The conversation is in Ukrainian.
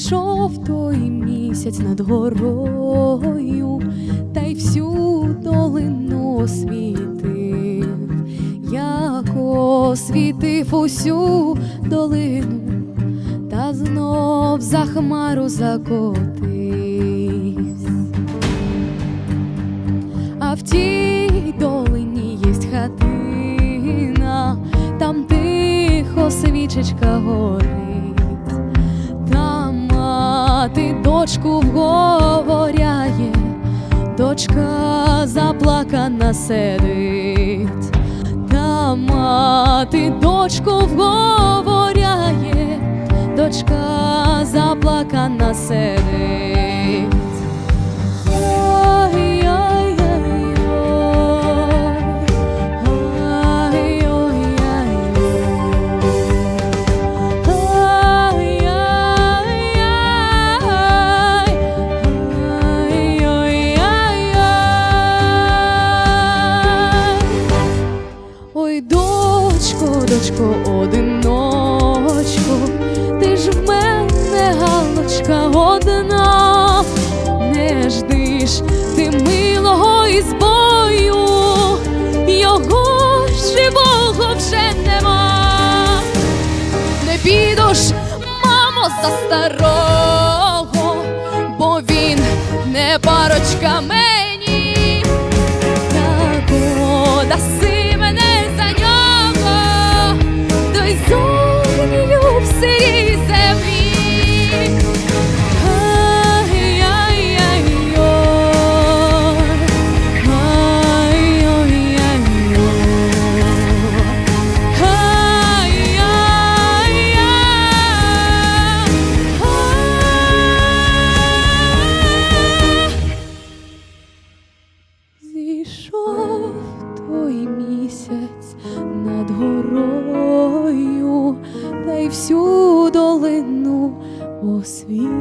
Зійшов той місяць над горою, та й всю долину освітив, як освітив усю долину, та знов за хмару закотився. А в тій долині єсть хатина, там тихо свічечка горить, дочку вговоряє, дочка заплакана сидить, там мати дочку вговоряє, дочко, одиночко, ти ж в мене галочка одна, не ждиш ти милого із бою, його живого вже нема, не підеш, мамо, за старого, всю долину освітив.